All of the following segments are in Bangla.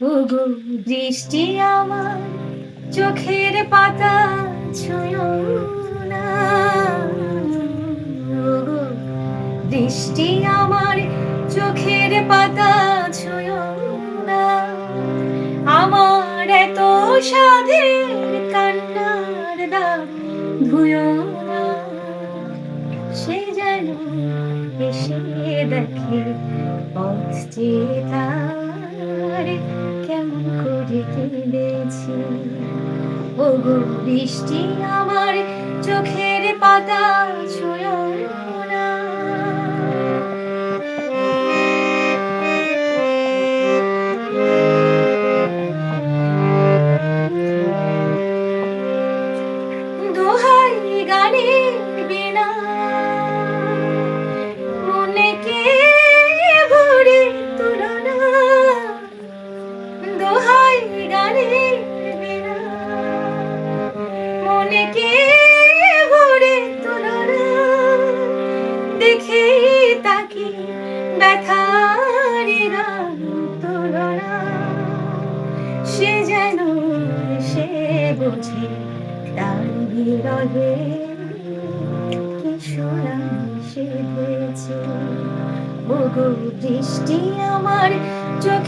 ওগো দৃষ্টি আমার চোখের পাতা ছুঁয়ো না। ওগো দৃষ্টি আমার চোখের পাতা ছুঁয়ো না। আমার এত সাধের কান্নার দাগ ধুয়ো না। সে যেন এসে দেখে পথ চেয়ে ওগো বৃষ্টি আমার চোখের পাতা ছুঁয়ো না। দোহাই গানের বিনা। মনে কে ভরে তুলনা। দোহাই গানের ব্যথারি গান সে যেন সে বোঝে তার বিরহে কিশোর সে হয়েছে ওগো দৃষ্টি আমার চোখের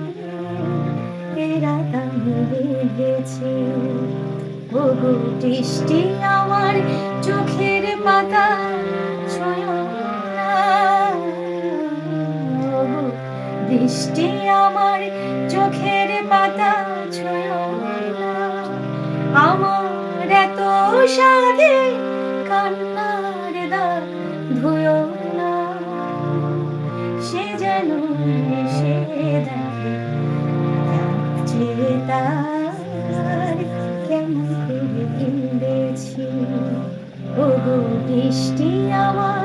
এরা তাহলে গেছে। ওগো দৃষ্টি আমার চোখের পাতা দৃষ্টি আমার চোখের পাতা ছুঁয়ো আমার এত সাধে কান্নার ছেড়ে তার কেমন করে কেঁদেছি? ও বৃষ্টি আমার